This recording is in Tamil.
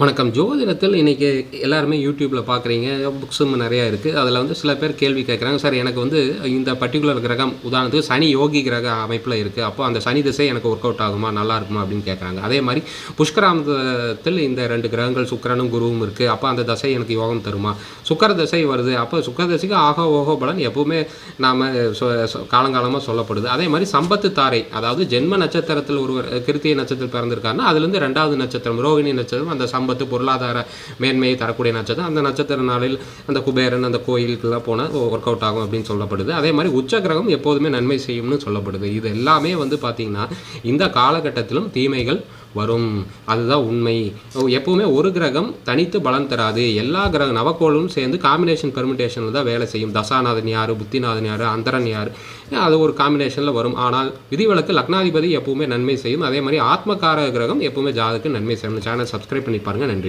வணக்கம். ஜோதிடத்தில் இன்றைக்கி எல்லாருமே யூடியூப்பில் பார்க்குறீங்க புக்ஸும் நிறையா இருக்குது அதில் வந்து சில பேர் கேள்வி கேட்குறாங்க சார் எனக்கு வந்து இந்த பர்டிகுலர் கிரகம் உதாரணத்துக்கு சனி யோகி கிரக அமைப்பில் இருக்குது அப்போ அந்த சனி திசை எனக்கு ஒர்க் அவுட் ஆகுமா நல்லா இருக்குமா அப்படின்னு கேட்குறாங்க அதே மாதிரி புஷ்கராமத்தில் இந்த ரெண்டு கிரகங்கள் சுக்கிரனும் குருவும் இருக்குது அப்போ அந்த தசை எனக்கு யோகம் தருமா? சுக்கர தசை வருது. அப்போ சுக்கர தசைக்கு ஆகோ ஓகோ பலன் எப்பவுமே நாம் காலங்காலமாக சொல்லப்படுது. அதே மாதிரி சம்பத்து தாரை அதாவது ஜென்ம நட்சத்திரத்தில் ஒருவர் கிருத்திய நட்சத்திரம் பிறந்திருக்காருன்னா அதுலேருந்து ரெண்டாவது நட்சத்திரம் ரோகிணி நட்சத்திரம் அந்த சம்பத்து பொருளாதார மேன்மையை தரக்கூடிய நட்சத்திரம். அந்த நட்சத்திர நாளில் அந்த குபேரன் அந்த கோயிலுக்குலாம் போனால் ஒர்க் அவுட் ஆகும் அப்படின்னு சொல்லப்படுது. அதே மாதிரி உச்ச கிரகம் எப்போதுமே நன்மை செய்யும்னு சொல்லப்படுது. இது எல்லாமே வந்து பார்த்திங்கன்னா இந்த காலகட்டத்திலும் தீமைகள் வரும். அதுதான் உண்மை. எப்போவுமே ஒரு கிரகம் தனித்து பலன் தராது. எல்லா கிரக நவக்கோளும் சேர்ந்து காம்பினேஷன் பெர்மிட்டேஷனில் தான் வேலை செய்யும். தசாநாதன் யார் புத்திநாதன் யார் அந்தரன் யார்? அது ஒரு காம்பினேஷனில் வரும். ஆனால் விதிவிலக்கு லக்னாதிபதி எப்பவுமே நன்மை செய்யும். அதே மாதிரி ஆத்மகார கிரகம் எப்பவுமே ஜாதக்கு நன்மை செய்யும். சேனல் சப்ஸ்கிரைப் பண்ணி பாருங்கள் நன்றி.